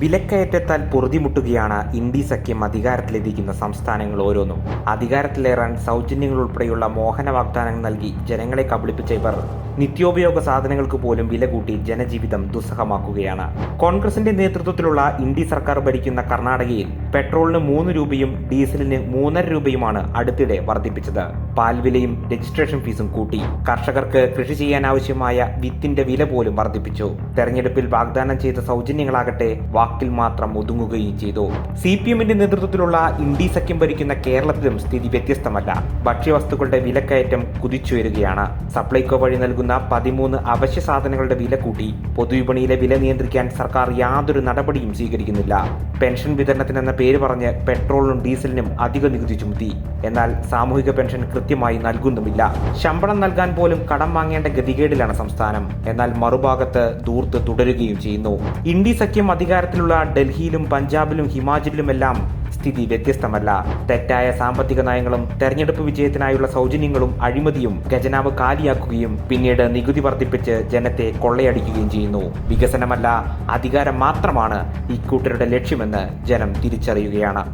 വിലക്കയറ്റത്താൽ പൊറുതിമുട്ടുകയാണ് India സഖ്യം അധികാരത്തിലെത്തിക്കുന്ന സംസ്ഥാനങ്ങൾ ഓരോന്നും. അധികാരത്തിലേറാൻ സൗജന്യങ്ങൾ ഉൾപ്പെടെയുള്ള മോഹന വാഗ്ദാനങ്ങൾ നൽകി ജനങ്ങളെ കബളിപ്പിച്ച ഇവർ നിത്യോപയോഗ സാധനങ്ങൾക്ക് പോലും വില കൂട്ടി ജനജീവിതം ദുസ്സഹമാക്കുകയാണ്. കോൺഗ്രസിന്റെ നേതൃത്വത്തിലുള്ള ഇന്ത്യ സർക്കാർ ഭരിക്കുന്ന കർണാടകയിൽ പെട്രോളിന് മൂന്ന് രൂപയും ഡീസലിന് മൂന്നര രൂപയുമാണ് അടുത്തിടെ വർദ്ധിപ്പിച്ചത്. പാൽവിലയും രജിസ്ട്രേഷൻ ഫീസും കൂട്ടി. കർഷകർക്ക് കൃഷി ചെയ്യാനാവശ്യമായ വിത്തിന്റെ വില പോലും വർദ്ധിപ്പിച്ചു. തെരഞ്ഞെടുപ്പിൽ വാഗ്ദാനം ചെയ്ത സൗജന്യങ്ങളാകട്ടെ വാക്കിൽ മാത്രം ഒതുങ്ങുകയും ചെയ്തു. സി പി എമ്മിന്റെ നേതൃത്വത്തിലുള്ള ഇന്ത്യ സഖ്യം ഭരിക്കുന്ന കേരളത്തിലും സ്ഥിതി വ്യത്യസ്തമല്ല. ഭക്ഷ്യവസ്തുക്കളുടെ വിലക്കയറ്റം കുതിച്ചുയരുകയാണ്. സപ്ലൈകോ വഴി നൽകുന്ന പതിമൂന്ന് അവശ്യ സാധനങ്ങളുടെ വില കൂട്ടി. പൊതുവിപണിയിലെ വില നിയന്ത്രിക്കാൻ സർക്കാർ യാതൊരു നടപടിയും സ്വീകരിക്കുന്നില്ല. പെൻഷൻ വിതരണത്തിനെന്ന പേര് പറഞ്ഞ് പെട്രോളിനും ഡീസലിനും അധിക നികുതി ചുമത്തി. എന്നാൽ സാമൂഹിക പെൻഷൻ കൃത്യമായി നൽകുന്നുമില്ല. ശമ്പളം നൽകാൻ പോലും കടം വാങ്ങേണ്ട ഗതികേടിലാണ് സംസ്ഥാനം. എന്നാൽ മറുഭാഗത്ത് ദൂർത്ത് തുടരുകയും ചെയ്യുന്നു. ഇന്ത്യ സഖ്യം അധികാരത്തിലുള്ള ഡൽഹിയിലും പഞ്ചാബിലും ഹിമാചലിലുമെല്ലാം സ്ഥിതി വ്യത്യസ്തമല്ല. തെറ്റായ സാമ്പത്തിക നയങ്ങളും തെരഞ്ഞെടുപ്പ് വിജയത്തിനായുള്ള സൗജന്യങ്ങളും അഴിമതിയും ഖജനാവ് കാലിയാക്കുകയും പിന്നീട് നികുതി വർദ്ധിപ്പിച്ച് ജനത്തെ കൊള്ളയടിക്കുകയും ചെയ്യുന്നു. വികസനമല്ല അധികാരം മാത്രമാണ് ഇക്കൂട്ടരുടെ ലക്ഷ്യമെന്ന് ജനം തിരിച്ചറിയുകയാണ്.